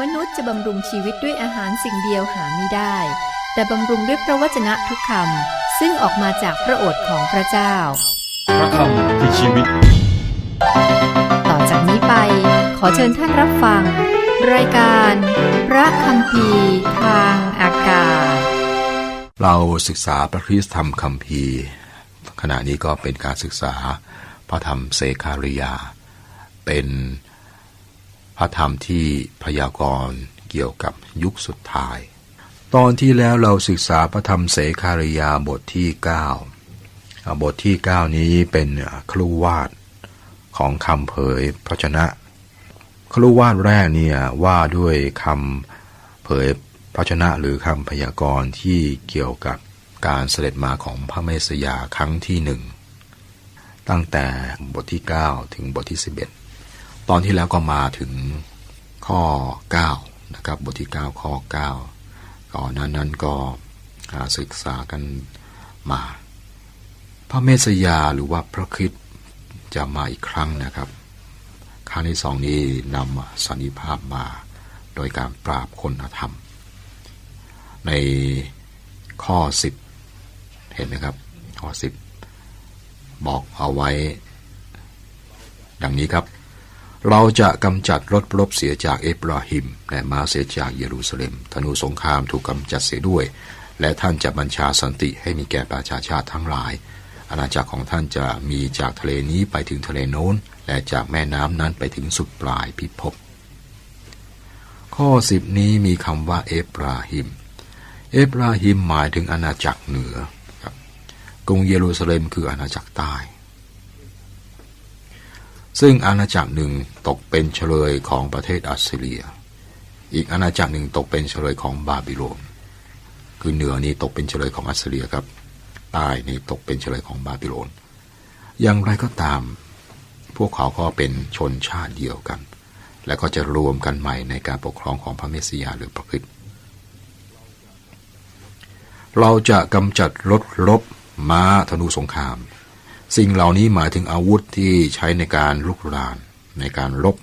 มนุษย์จะบำรุงชีวิตด้วยอาหารสิ่งเดียวหาไม่ได้ แต่บำรุงด้วยพระวจนะทุกคำซึ่งออกมาจากพระโอษฐ์ของพระเจ้า พระคำคือชีวิต ต่อจากนี้ไปขอเชิญท่านรับฟัง รายการ พระคำพีร์ทางอากาศ เราศึกษาพระคริสตธรรมคัมภีร์ขณะนี้ก็เป็นการศึกษาพระธรรมเสคาริยา เป็น พระธรรมที่พยากรณ์เกี่ยวกับยุคสุดท้าย ตอนที่แล้วเราศึกษาพระธรรมเสคาริยาบทที่9อ่าบทที่ 9 นี้เป็นครูวาดของคำเผยพระชนะ ครูวาดแรกเนี่ยว่าด้วยคำเผยพระชนะหรือคำพยากรณ์ที่เกี่ยวกับการเสด็จมาของพระเมสสยาครั้งที่หนึ่งตั้งแต่บทที่ 9 ถึงบทที่ 11 ตอนที่แล้วก็มาถึงข้อ9นะครับบทที่ 9 ข้อ 9 ก่อนนั้นนั้นก็ศึกษากันมา พระเมสยาหรือว่าพระคริสต์จะมาอีกครั้งนะครับ ครั้งที่สองนี้นำสันนิภาพมาโดยการปราบคนธรรม ในข้อ 10 เห็นไหมครับ ข้อ 10 บอกเอาไว้ ดังนี้ครับ เราจะกำจัดรถรบเสียจากเอฟราฮิมและมาเสียจากเยรูซาเล็ม ธนูสงครามถูกกำจัดเสียด้วย และท่านจะบัญชาสันติให้มีแก่ประชาชาติทั้งหลาย อาณาจักรของท่านจะมีจากทะเลนี้ไปถึงทะเลโน้น และจากแม่น้ำนั้นไปถึงสุดปลายพิภพ ข้อสิบนี้มีคำว่าเอฟราฮิม เอฟราฮิมหมายถึงอาณาจักรเหนือครับกรุงเยรูซาเล็มคืออาณาจักรใต้ ซึ่งอาณาจักรหนึ่งตกเป็นเฉลยของประเทศอัสเรีย อีกอาณาจักรหนึ่งตกเป็นเฉลยของบาบิโลน คือเหนือนี้ตกเป็นเฉลยของอัสเรียครับ ใต้นี้ตกเป็นเฉลยของบาบิโลน อย่างไรก็ตาม พวกเขาก็เป็นชนชาติเดียวกัน และก็จะรวมกันใหม่ในการปกครองของพระเมสสิยาหรือพระคริสต์เราจะกำจัดรถรบม้าธนูสงคราม สิ่งเหล่านี้หมายถึงอาวุธที่ใช้ในการลุกรานในการรบ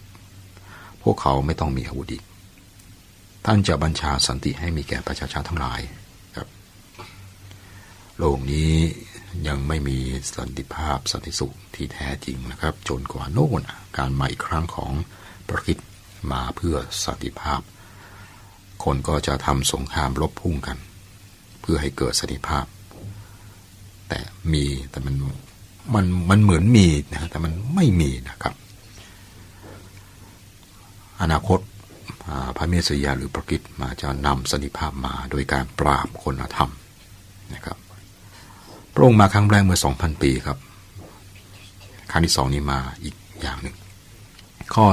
พวกเขาไม่ต้องมีอาวุธอีก ท่านจะบัญชาสันติให้มีแก่ประชาชาทั้งหลายครับ โลกนี้ยังไม่มีสันติภาพสันติสุขที่แท้จริงนะครับ จนกว่าโน่นการมาอีกครั้งของพระคริสต์มาเพื่อสันติภาพ คนก็จะทำสงครามรบพุ่งกัน เพื่อให้เกิดสันติภาพ แต่มีแต่มัน มันมันเหมือนมีนะแต่มันไม่มีนะครับ อนาคตอ่าพระเมสสยาหรือพระคริตมาจะนำสันติภาพมาโดยการปราบคนธรรมนะครับ พระองค์มาครั้งแรกเมื่อ 2,000 ปีครับ ครั้งที่สองนี้มาอีกอย่างหนึ่ง ข้อ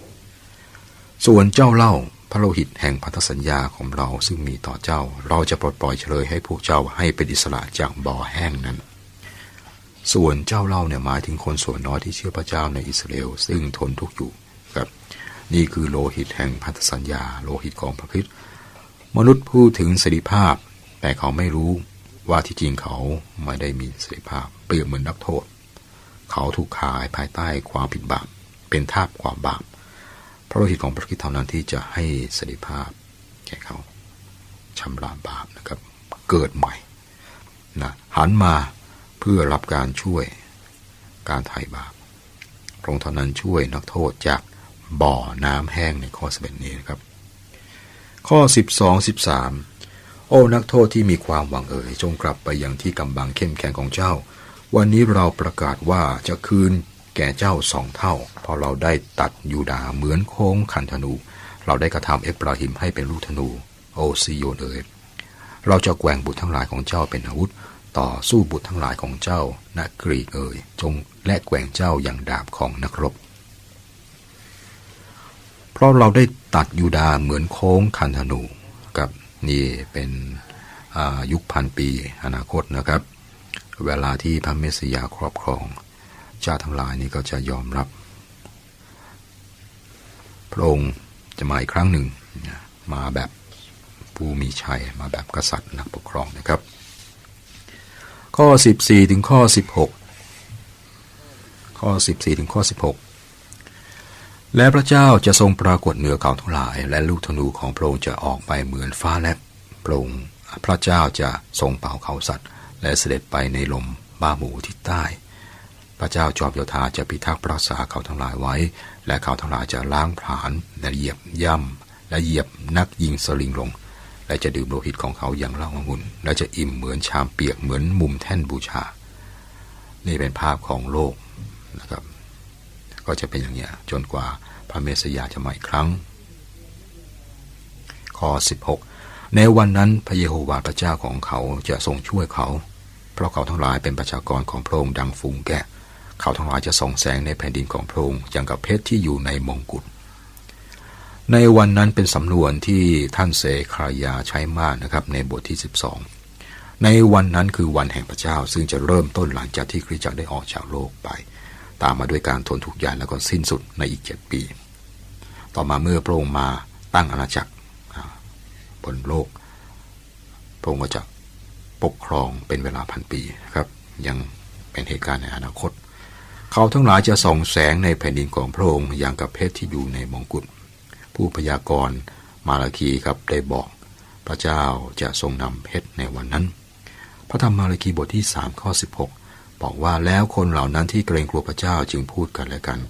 11 ส่วนเจ้าเล่าพระโลหิตแห่งพันธสัญญาของเราซึ่งมีต่อเจ้า เราจะปลดปล่อยเฉลยให้พวกเจ้าให้เป็นอิสระจากบ่อแห้งนั้น ส่วนเจ้าเล่าเนี่ยหมายถึงคนส่วนน้อยที่เชื่อพระเจ้าในอิสราเอลซึ่งทนทุกข์อยู่ครับ นี่คือโลหิตแห่งพันธสัญญา โลหิตของพระคริสต์มนุษย์พูดถึงเสรีภาพ แต่เขาไม่รู้ว่าที่จริงเขาไม่ได้มีเสรีภาพ เปรียบเหมือนนักโทษ เขาถูกขายภายใต้ความผิดบาปเป็นทาสความบาปพระโลหิตของพระคริสต์เท่านั้นที่จะให้เสรีภาพแก่เขาชำระบาปนะครับ เกิดใหม่นะหันมา เพื่อรับการช่วยการไถ่บาปพระองค์เท่านั้นช่วยนักโทษจากบ่อน้ำแห้งในข้อสิบเนี้นะครับ ข้อ 12 13 โอ้นักโทษที่มีความหวังเอ่ยจงกลับไปยังที่กำบังเข้มแข็งของเจ้า วันนี้เราประกาศว่าจะคืนแก่เจ้าสองเท่า เพราะเราได้ตัดยูดาเหมือนโค้งคันธนู เราได้กระทำเอฟราฮิมให้เป็นลูกธนู โอซิโยนเอ๋ยเราจะแกว่งบุตรทั้งหลายของเจ้าเป็นอาวุธ ต่อสู้บุตรทั้งหลายของเจ้านักกรีกเอ๋ยจงและแกว่งเจ้าอย่างดาบของนักรบ เพราะเราได้ตัดยูดาเหมือนโค้งคันธนูกับนี่เป็นยุคพันปีอนาคตนะครับ เวลาที่พระเมสยาครอบครองเจ้าทั้งหลายนี่ก็จะยอมรับ พระองค์จะมาอีกครั้งหนึ่งมาแบบผู้มีชัยมาแบบกษัตริย์นักปกครองนะครับ ข้อ 14 ถึงข้อ 16 ข้อ 14 ถึงข้อ 16 และพระเจ้าจะทรงปรากฏเหนือเขาทั้งหลาย และลูกธนูของพระองค์จะออกไปเหมือนฟ้าแลบพระองค์พระเจ้าจะทรงเป่าเขาสัตว์ และเสด็จไปในลมบ้าหมูทิศใต้ พระเจ้าจอมโยธาจะพิทักษ์รักษาเขาทั้งหลายไว้ และเขาทั้งหลายจะล้างผลาญและเหยียบย่ำและเหยียบนักยิงสลิงลง และจะดื่มโลหิตของเขาอย่างเล้าองุ่นและจะอิ่มเหมือนชามเปียกเหมือนมุมแท่นบูชา นี่เป็นภาพของโลกนะครับ ก็จะเป็นอย่างนี้จนกว่าพระเมสสยาจะมาอีกครั้งข้อ16 ในวันนั้นพระเยโฮวาห์พระเจ้าของเขาจะทรงช่วยเขา เพราะเขาทั้งหลายเป็นประชากรของพระองค์ดังฝูงแกะ เขาทั้งหลายจะส่องแสงในแผ่นดินของพระองค์อย่างกับเพชรที่อยู่ในมงกุฎ ในวันนั้นเป็นสำนวนที่ท่านเซครายาใช้มากนะครับในบทที่ 12 ในวันนั้นคือวันแห่งพระเจ้า ซึ่งจะเริ่มต้นหลังจากที่คริสตจักรได้ออกจากโลกไป ตามมาด้วยการทนทุกข์ยากแล้วก็สิ้นสุดในอีกเจ็ดปี ต่อมาเมื่อพระองค์มาตั้งอาณาจักรบนโลกพระองค์ก็จะปกครองเป็นเวลาพันปีนะครับ ยังเป็นเหตุการณ์ในอนาคต เขาทั้งหลายจะส่องแสงในแผ่นดินของพระองค์อย่างกับเพชรที่อยู่ในมงกุฎ ผู้พยากรณ์มาลาคีครับได้บอก พระเจ้าจะทรงนำเพชรในวันนั้น พระธรรมมาลาคีบทที่3ข้อ16 บอกว่าแล้วคนเหล่านั้นที่เกรงกลัวพระเจ้าจึงพูดกันและกัน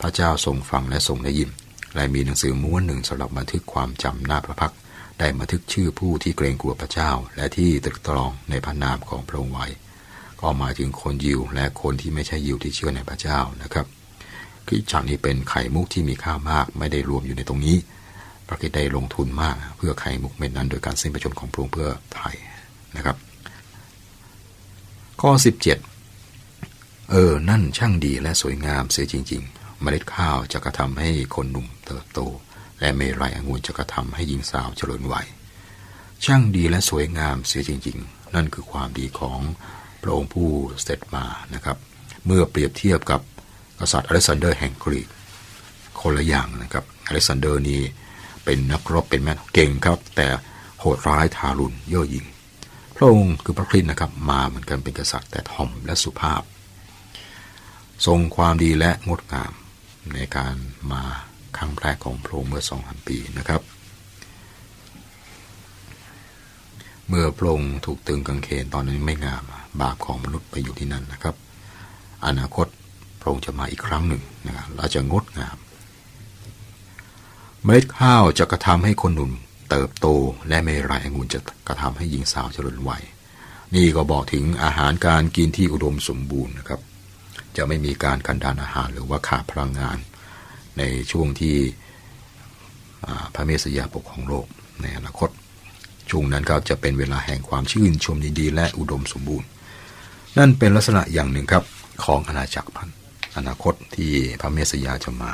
พระเจ้าทรงฟังและทรงได้ยินและมีหนังสือม้วนหนึ่งสำหรับบันทึกความจำหน้าพระพักได้บันทึกชื่อผู้ที่เกรงกลัวพระเจ้า และที่ตรึกตรองในพระนามของพระองค์ไว้ ก็มาถึงคนยิวและคนที่ไม่ใช่ยิวที่เชื่อในพระเจ้านะครับ คริจักรนี้เป็นไข่มุกที่มีค่ามาก ไม่ได้รวมอยู่ในตรงนี้พระคิดได้ลงทุนมากเพื่อไข่มุกเม็ดนั้น โดยการสิ้นประชนของพระองค์เพื่อไทยนะครับ ข้อ 17 เออ นั่นช่างดีและสวยงามเสียจริง ๆ เมล็ดข้าวจะกระทำให้คนหนุ่มเติบโต และเมรัยองุ่นจะกระทำให้หญิงสาวเจริญวัยช่างดีและสวยงามเสียจริง ๆ นั่นคือความดีของพระองค์ผู้เสด็จมานะครับ เมื่อเปรียบเทียบกับ กษัตริย์อเล็กซานเดอร์แห่งกรีกคนละอย่างนะครับอเล็กซานเดอร์นี่เป็นนักรบเป็นแม่เก่งครับ แต่โหดร้ายทารุณเย่อหยิ่งพระองค์คือพระคริสต์นะครับ มาเหมือนกันเป็นกษัตริย์แต่ถ่อมและสุภาพ ทรงความดีและงดงามในการมาครั้งแรกของพระองค์เมื่อ2,000ปีนะครับ เมื่อพระองค์ถูกตึงกางเขนตอนนั้นไม่งาม บาปของมนุษย์ไปอยู่ที่นั่นนะครับ อนาคต พระองค์จะมาอีกครั้งหนึ่งนะครับและจะงดงาม เมล็ดข้าวจะกระทำให้คนหนุ่มเติบโตและเมรัยองุ่นจะกระทำให้หญิงสาวเจริญวัย นี่ก็บอกถึงอาหารการกินที่อุดมสมบูรณ์นะครับ จะไม่มีการกันดานอาหารหรือว่าขาดพลังงาน ในช่วงที่พระเมสสยาปกของโลกในอนาคต ช่วงนั้นก็จะเป็นเวลาแห่งความชื่นชมยินดีและอุดมสมบูรณ์ นั่นเป็นลักษณะอย่างหนึ่งครับของอาณาจักรพันธ์ อนาคตที่พระเมสสยาจะมา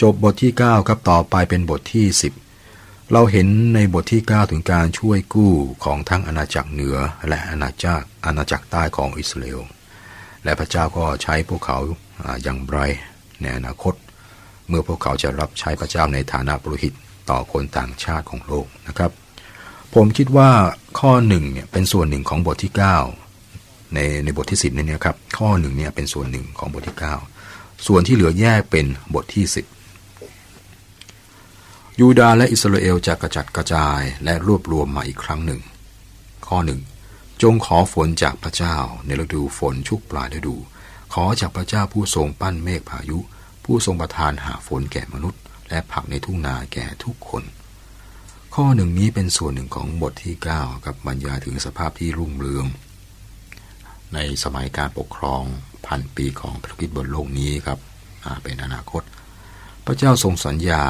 จบบทที่ 9 ครับต่อไปเป็นบทที่ 10 เราเห็นในบทที่ 9 ถึงการช่วยกู้ของทั้งอาณาจักรเหนือและอาณาจักรอาณาจักรใต้ของอิสราเอลและพระเจ้าก็ใช้พวกเขาอ่าอย่างไรในอนาคต เมื่อพวกเขาจะรับใช้พระเจ้าในฐานะปรหิตต่อคนต่างชาติของโลกนะครับ ผมคิดว่าข้อหนึ่งเนี่ยเป็นส่วนหนึ่งของบทที่ 9 ในในบทที่ 10นี่นะครับข้อหนึ่งเนี่ยเป็นส่วนหนึ่งของบทที่ 9 ส่วนที่เหลือแยกเป็นบทที่ 10 ยูดาห์และอิสราเอลจะกระจัดกระจายและรวบรวมมาอีกครั้งหนึ่ง ข้อหนึ่งจงขอฝนจากพระเจ้าในฤดูฝนชุกปลายฤดู ขอจากพระเจ้าผู้ทรงปั้นเมฆพายุ ผู้ทรงประทานหาฝนแก่มนุษย์ และผักในทุ่งนาแก่ทุกคน ข้อหนึ่งนี้เป็นส่วนหนึ่งของบทที่ 9 กับบรรยายถึงสภาพที่รุ่งเรือง ในสมัยการปกครองพันปีของพระคริสต์บนโลกนี้ครับเป็นอนาคต พระเจ้าทรงสัญญา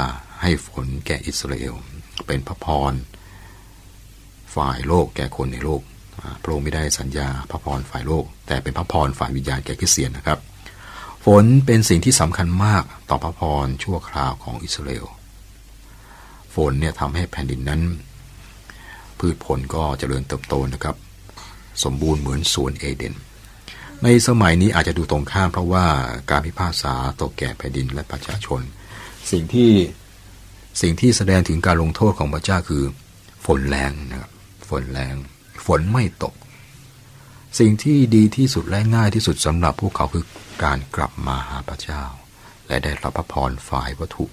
ให้ฝนแก่อิสราเอล เป็นพระพร ฝ่ายโลกแก่คนในโลกพระองค์ไม่ได้สัญญาพระพรฝ่ายโลก แต่เป็นพระพรฝ่ายวิญญาณแก่คริสเตียนนะครับ ฝนเป็นสิ่งที่สำคัญมากต่อพระพรชั่วคราวของอิสราเอล ฝนเนี่ยทำให้แผ่นดินนั้น พืชผลก็เจริญเติบโตนะครับ สมบูรณ์เหมือนสวนเอเดน ในสมัยนี้อาจจะดูตรงข้ามเพราะว่าการพิพากษาตกแก่แผ่นดินและประชาชน สิ่งที่สิ่งที่แสดงถึงการลงโทษของพระเจ้าคือ ฝนแรงนะครับฝนแรง ฝนไม่ตก สิ่งที่ดีที่สุดและง่ายที่สุดสำหรับพวกเขาคือการกลับมาหาพระเจ้า และได้รับพระพรฝ่ายวัตถุ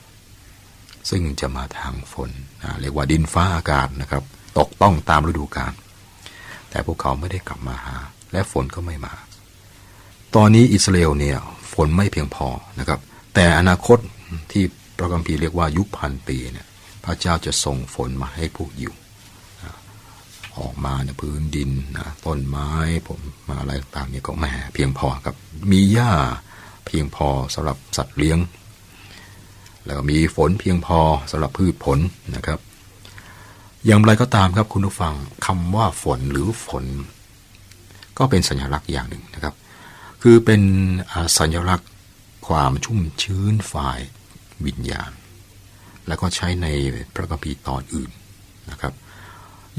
ซึ่งจะมาทางฝนนะเรียกว่าดินฟ้าอากาศนะครับ ตกต้องตามฤดูกาล แต่พวกเขาไม่ได้กลับมาหา และฝนก็ไม่มา ตอนนี้อิสราเอลเนี่ยฝนไม่เพียงพอนะครับ แต่อนาคตที่พระคัมภีร์เรียกว่ายุคพันปีเนี่ยพระเจ้าจะส่งฝนมาให้พวกยิวออกมาในพื้นดินนะต้นไม้ผมมาอะไรต่างๆเนี่ยก็แหมเพียงพอครับ มีหญ้าเพียงพอสำหรับสัตว์เลี้ยง แล้วก็มีฝนเพียงพอสำหรับพืชผลนะครับ อย่างไรก็ตามครับคุณผู้ฟังคำว่าฝนหรือฝน ก็เป็นสัญลักษณ์อย่างหนึ่งนะครับ คือเป็นสัญลักษณ์ความชุ่มชื้นฝ่ายวิญญาณ แล้วก็ใช้ในพระคัมภีร์ตอนอื่นนะครับ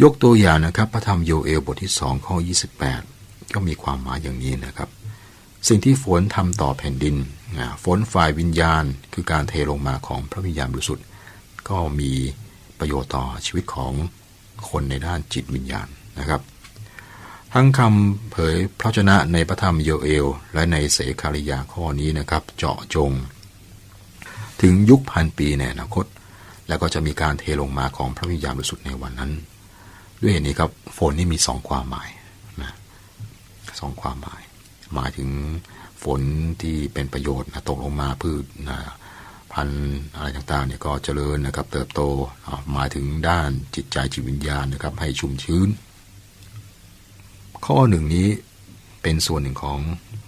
ยกตัวอย่างนะครับ พระธรรมโยเอลบทที่สองข้อ28 ก็มีความหมายอย่างนี้นะครับ สิ่งที่ฝนทำต่อแผ่นดินฝนฝ่ายวิญญาณ คือการเทลงมาของพระวิญญาณบริสุทธิ์ก็มี ประโยชน์ต่อชีวิตของคนในด้านจิตวิญญาณนะครับ ทั้งคำเผยพระชนะในพระธรรมโยเอล และในเสคาริยาข้อนี้นะครับ เจาะจง ถึงยุคพันปีในอนาคต แล้วก็จะมีการเทลงมาของพระวิญญาณบริสุทธิ์ในวันนั้น ด้วยเหตุนี้ครับฝนนี่มีสองความหมายนะสองความหมาย หมายถึงฝนที่เป็นประโยชน์นะตกลงมาพืชนะ พันธุ์อะไรต่างๆเนี่ยก็เจริญนะครับ เติบโตหมายถึงด้านจิตใจจิตวิญญาณนะครับ ให้ชุ่มชื้น ข้อหนึ่งนี้เป็นส่วนหนึ่งของ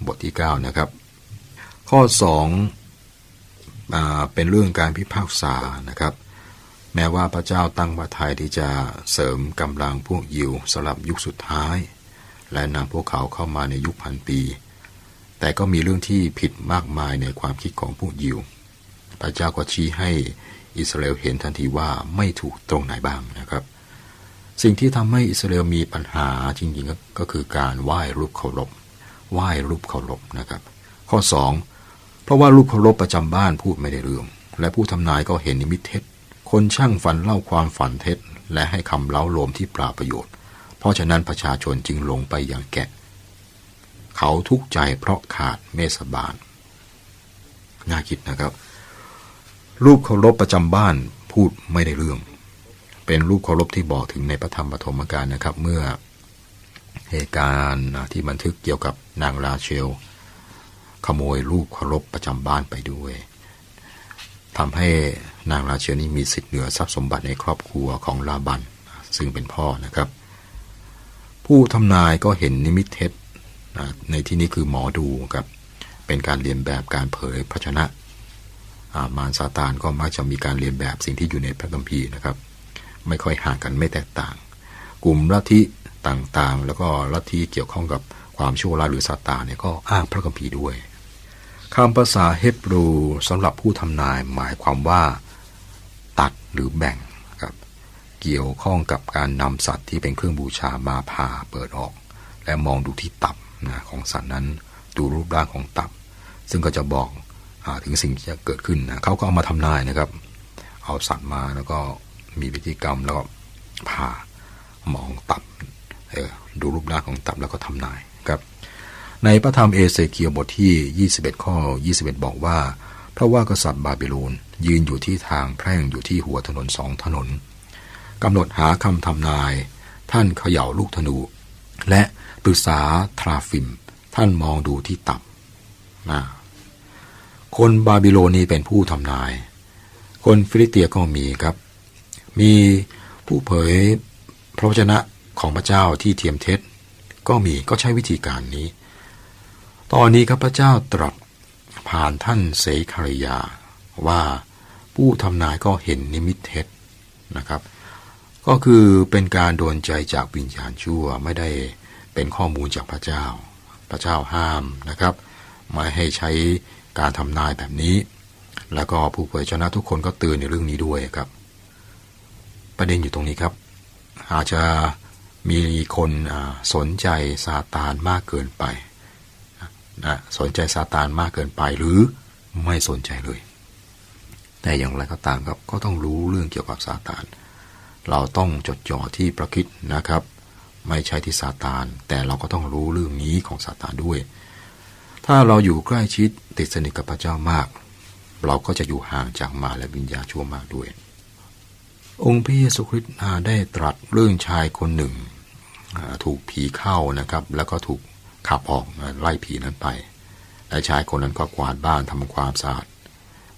บทที่ 9 นะครับ ข้อ2อเป็นเรื่องการพิพากษานะครับ แม้ว่าพระเจ้าตั้งพระทัยที่จะเสริมกำลังพวกยิวสำหรับยุคสุดท้าย และนำพวกเขาเข้ามาในยุคพันปี แต่ก็มีเรื่องที่ผิดมากมายในความคิดของพวกยิว พระเจ้าก็ชี้ให้อิสราเอลเห็นทันทีว่าไม่ถูกตรงไหนบ้างนะครับ สิ่งที่ทำให้อิสราเอลมีปัญหาจริงๆก็คือการไหว้รูปเคารพไหว้รูปเคารพนะครับ ข้อ 2 เพราะว่ารูปเคารพประจำบ้านพูดไม่ได้เรื่องและผู้ทำนายก็เห็นนิมิตเท็จ คนช่างฝันเล่าความฝันเท็จ และให้คำเล้าโลมที่ปราประโยชน์ เพราะฉะนั้นประชาชนจึงลงไปอย่างแกะ เขาทุกข์ใจเพราะขาดเมสบาลน่าคิดนะครับ รูปเคารพประจำบ้านพูดไม่ได้เรื่อง เป็นรูปเคารพที่บอกถึงในพระธรรมปฐมกาลนะครับ เมื่อเหตุการณ์ที่บันทึกเกี่ยวกับนางราเชล ขโมยรูปเคารพประจำบ้านไปด้วยทำให้นางราเชลนี้มีสิทธิ์เหนือทรัพย์สมบัติในครอบครัวของลาบัน ซึ่งเป็นพ่อนะครับ ผู้ทำนายก็เห็นนิมิตเท็จในที่นี้คือหมอดูครับเป็นการเรียนแบบการเผยพระชนะามารซาตานก็มักจะมีการเรียนแบบสิ่งที่อยู่ในพระคัมภีร์นะครับ ไม่ค่อยห่างกันไม่แตกต่าง กลุ่มลัทธิต่างๆ แล้วก็ลัทธิเกี่ยวข้องกับความชั่วร้ายหรือซาตานเนี่ยก็อ้างพระคัมภีร์ด้วยคำภาษาเฮบรูสำหรับผู้ทำนายหมายความว่า ตัดหรือแบ่งครับเกี่ยวข้องกับการนำสัตว์ที่เป็นเครื่องบูชามาผ่าเปิดออก และมองดูที่ตับนะของสัตว์นั้น ดูรูปร่างของตับ ซึ่งก็จะบอก ถึงสิ่งที่จะเกิดขึ้นนะเขาก็เอามาทำนายนะครับ เอาสัตว์มาแล้วก็มีพิธีกรรมแล้วก็ผ่ามองตับเออดูรูปร่างของตับแล้วก็ทำนายครับ ในพระธรรมเอเสเคียลบทที่ 21 ข้อ 21 บอกว่า เพราะว่ากษัตริย์บาบิโลนยืนอยู่ที่ทางแพร่งอยู่ที่หัวถนนสองถนนกำหนดหาคำทำนาย ท่านเขย่าลูกธนู และปรึกษาทราฟิม ท่านมองดูที่ตับนะ คนบาบิโลนนี่เป็นผู้ทำนาย คนฟิลิเตียก็มีครับ มีผู้เผยพระวจนะของพระเจ้าที่เทียมเท็จ ก็มีก็ใช้วิธีการนี้ ตอนนี้ครับพระเจ้าตรัสผ่านท่านเสคาริยาว่าผู้ทำนายก็เห็นนิมิตเท็จนะครับ ก็คือเป็นการโดนใจจากวิญญาณชั่วไม่ได้เป็นข้อมูลจากพระเจ้า พระเจ้าห้ามนะครับ ไม่ให้ใช้ การทำนายแบบนี้ แล้วก็ผู้เผยชนะทุกคนก็ตือนในเรื่องนี้ด้วยครับ ประเด็นอยู่ตรงนี้ครับ อาจจะมีคนสนใจซาตานมากเกินไปนะสนใจซาตานมากเกินไปหรือไม่สนใจเลย แต่อย่างไรก็ตามครับก็ต้องรู้เรื่องเกี่ยวกับซาตาน เราต้องจดจ่อที่ประคิดนะครับ ไม่ใช่ที่ซาตาน แต่เราก็ต้องรู้เรื่องนี้ของซาตานด้วย ถ้าเราอยู่ใกล้ชิดติดสนิทกับพระเจ้ามาก เราก็จะอยู่ห่างจากมารและวิญญาณชั่วมากด้วย องค์พระเยซูคริสต์อ่าได้ตรัสเรื่องชายคนหนึ่ง ถูกผีเข้านะครับ แล้วก็ถูกขับออกไล่ผีนั้นไปและชายคนนั้นก็กวาดบ้านทำความสะอาด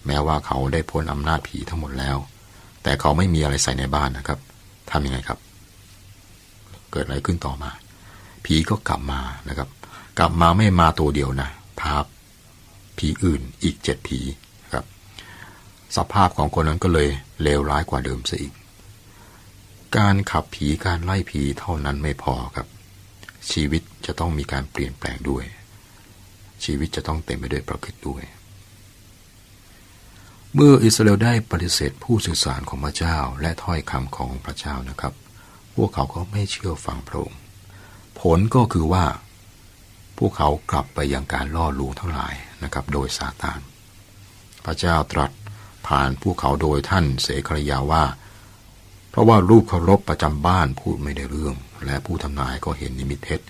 แม้ว่าเขาได้พ้นอำนาจผีทั้งหมดแล้ว แต่เขาไม่มีอะไรใส่ในบ้านนะครับทำยังไงครับ เกิดอะไรขึ้นต่อมา ผีก็กลับมานะครับ กลับมาไม่มาตัวเดียวนะ พาผีอื่นอีกเจ็ดผีครับ สภาพของคนนั้นก็เลยเลวร้ายกว่าเดิมซะอีก การขับผีการไล่ผีเท่านั้นไม่พอครับ ชีวิตจะต้องมีการเปลี่ยนแปลงด้วย ชีวิตจะต้องเต็มไปด้วยประคิดด้วย เมื่ออิสราเอลได้ปฏิเสธผู้สื่อสารของพระเจ้าและถ้อยคำของพระเจ้านะครับ พวกเขาก็ไม่เชื่อฟังพระองค์ผลก็คือว่า พวกเขากลับไปยังการล่อลวงทั้งหลายนะครับ โดยซาตาน พระเจ้าตรัสผ่านพวกเขาโดยท่านเสครยาว่า เพราะว่ารูปเคารพประจำบ้านพูดไม่ได้เรื่อง และผู้ทำนายก็เห็นนิมิตเท็จ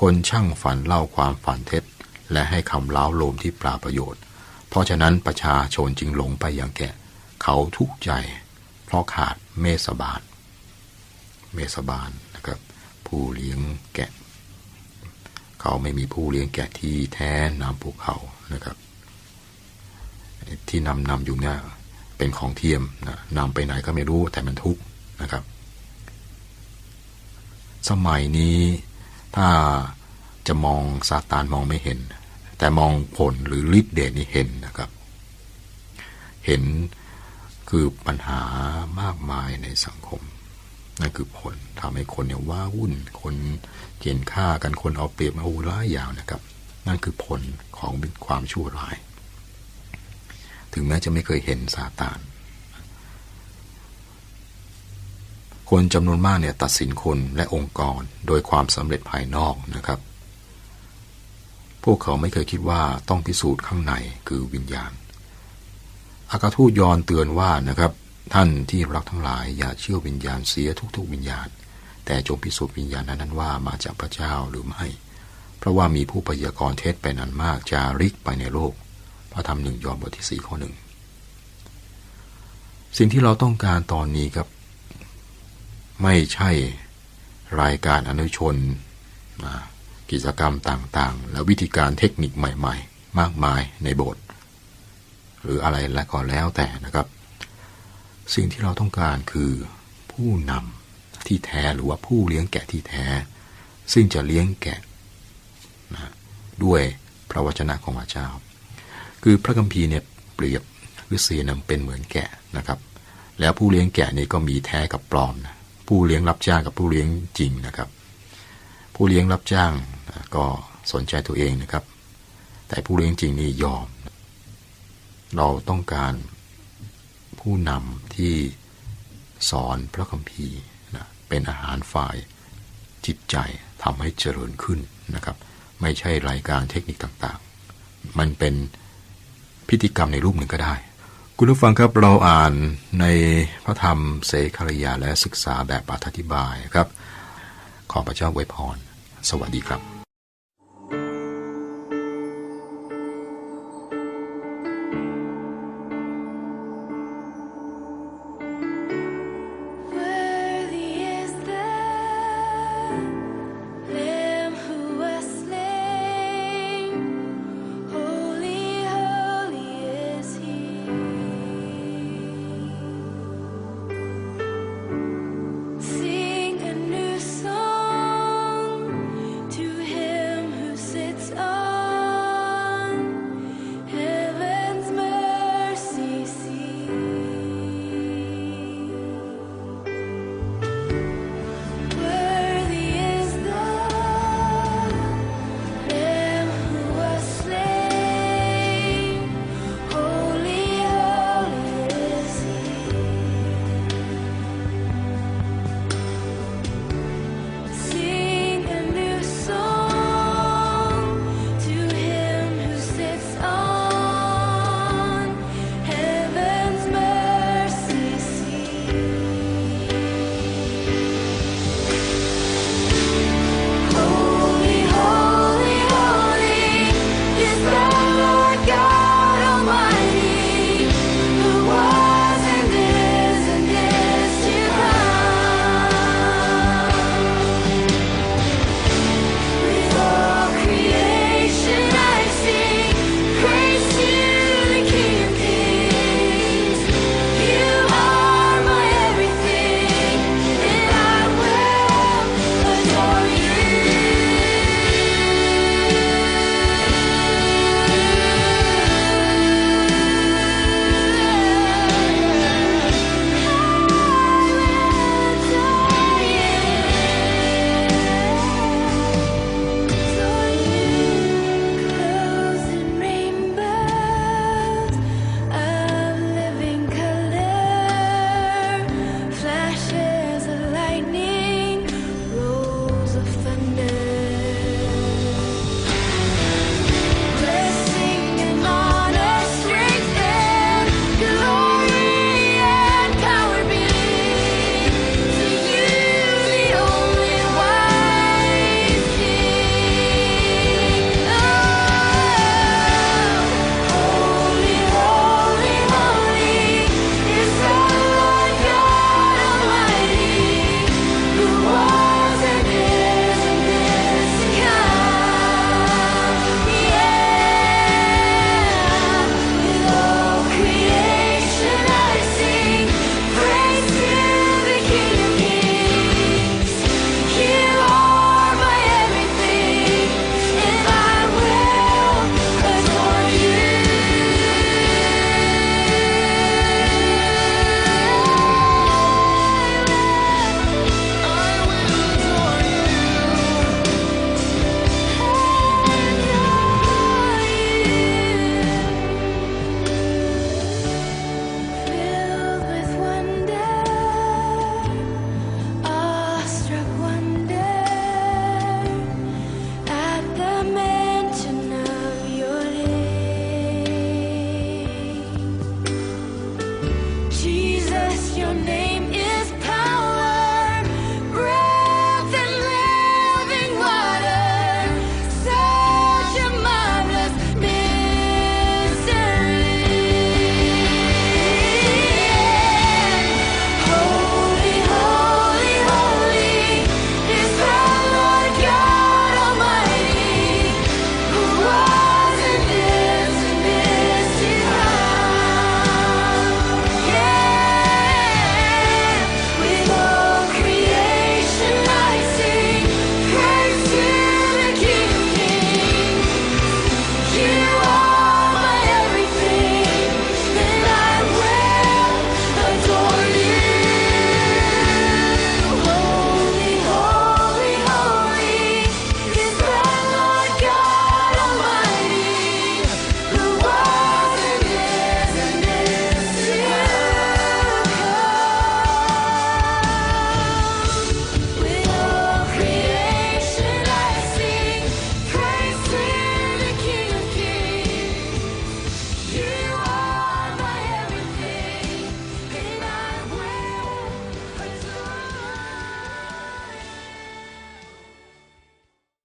คนช่างฝันเล่าความฝันเท็จ และให้คำเล้าโลมที่ปราประโยชน์ เพราะฉะนั้นประชาชนจึงหลงไปอย่างแกะเขาทุกข์ใจ เพราะขาดเมสบาล เมสบาลนะครับ ผู้เลี้ยงแกะ เขาไม่มีผู้เลี้ยงแกะที่แท้นำพวกเขานะครับที่นำนำอยู่เนี่ยเป็นของเทียมนะนำไปไหนก็ไม่รู้แต่มันทุกนะครับ สมัยนี้ถ้าจะมองซาตานมองไม่เห็น แต่มองผลหรือฤทธิ์เดชนี่เห็นนะครับ เห็นคือปัญหามากมายในสังคมนั่นคือผลทำให้คนเนี่ยว้าวุ่นคน เกลียนฆ่ากันคนเอาเปรียบเอาร้ายยางนะครับ นั่นคือผลของความชั่วร้าย ถึงแม้จะไม่เคยเห็นซาตาน คนจำนวนมากเนี่ยตัดสินคนและองค์กรโดยความสำเร็จภายนอกนะครับ พวกเขาไม่เคยคิดว่าต้องพิสูจน์ข้างในคือวิญญาณ อากาทูตยอนเตือนว่านะครับ ท่านที่รักทั้งหลายอย่าเชื่อวิญญาณเสียทุกๆ วิญญาณ แต่จงพิสูจน์วิญญาณนั้นว่ามาจากพระเจ้าหรือไม่ เพราะว่ามีผู้พยากรณ์เท็จเป็นอันมากจาริกไปในโลก พระธรรมหนึ่งยอห์นบทที่สี่ข้อหนึ่งสิ่งที่เราต้องการตอนนี้ครับ ไม่ใช่รายการอนุชนนะกิจกรรมต่างๆ และวิธีการเทคนิคใหม่ๆ มากมายในโบสถ์หรืออะไรและก็แล้วแต่นะครับ สิ่งที่เราต้องการคือผู้นำ ที่แท้หรือว่าผู้เลี้ยงแกะที่แท้ ซึ่งจะเลี้ยงแกะนะด้วยพระวจนะของพระเจ้า คือพระคัมภีร์เนี่ยเปรียบหรือเสียนำเป็นเหมือนแกะนะครับ แล้วผู้เลี้ยงแกะนี่ก็มีแท้กับปลอมนะผู้เลี้ยงรับจ้างกับผู้เลี้ยงจริงนะครับ ผู้เลี้ยงรับจ้างก็สนใจตัวเองนะครับ แต่ผู้เลี้ยงจริงนี่ยอม เราต้องการผู้นำที่สอนพระคัมภีร์ เป็นอาหารฝ่ายจิตใจทำให้เจริญขึ้นนะครับ ไม่ใช่รายการเทคนิคต่างๆ มันเป็นพิธีกรรมในรูปหนึ่งก็ได้ คุณผู้ฟังครับเราอ่านในพระธรรมเสขารยาและศึกษาแบบอธิบายครับ ขอพระเจ้าไวพร สวัสดีครับ